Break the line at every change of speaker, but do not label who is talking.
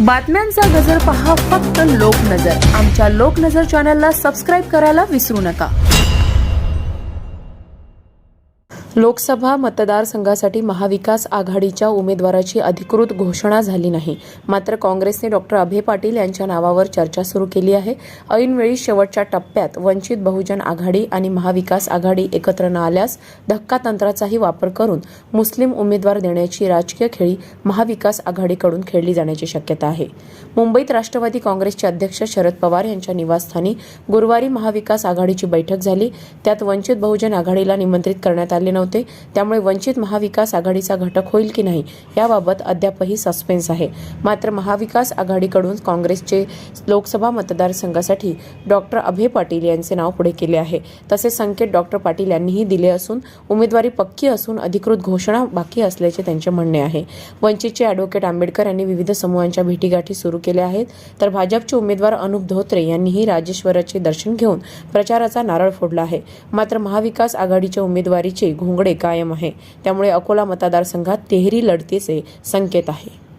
बातम्यांचा गजर पहा फक्त लोकनजर. आमच्या लोकनजर चॅनलला सबस्क्राईब करायला विसरू नका. लोकसभा मतदारसंघासाठी महाविकास आघाडीच्या उमेदवाराची अधिकृत घोषणा झाली नाही. मात्र काँग्रेसने डॉक्टर अभय पाटील यांच्या नावावर चर्चा सुरू केली आहे. ऐनवेळी शेवटच्या टप्प्यात वंचित बहुजन आघाडी आणि महाविकास आघाडी एकत्र न आल्यास धक्का तंत्राचाही वापर करून मुस्लिम उमेदवार देण्याची राजकीय खेळी महाविकास आघाडीकडून खेळली जाण्याची शक्यता आहे. मुंबईत राष्ट्रवादी काँग्रेसचे अध्यक्ष शरद पवार यांच्या निवासस्थानी गुरुवारी महाविकास आघाडीची बैठक झाली. त्यात वंचित बहुजन आघाडीला निमंत्रित करण्यात आले नव्हते. त्यामुळे वंचित महाविकास आघाडीचा घटक होईल की नाही याबाबत अद्यापही सस्पेन्स आहे. मात्र महाविकास आघाडीकडून काँग्रेसचे लोकसभा मतदारसंघासाठी डॉक्टर अभय पाटील यांचे नाव पुढे केले आहे. तसे संकेत डॉक्टर पाटील यांनीही दिले असून उमेदवारी पक्की असून अधिकृत घोषणा बाकी असल्याचे त्यांचे म्हणणे आहे. वंचितचे अॅडव्होकेट आंबेडकर यांनी विविध समूहांच्या भेटीगाठी सुरू केल्या आहेत. तर भाजपचे उमेदवार अनुप धोत्रे यांनीही राजेश्वराचे दर्शन घेऊन प्रचाराचा नारळ फोडला आहे. मात्र महाविकास आघाडीच्या उमेदवारीचे घोंगडे कायम आहे. त्यामुळे अकोला मतदारसंघात तेहरी लढतीचे संकेत आहे.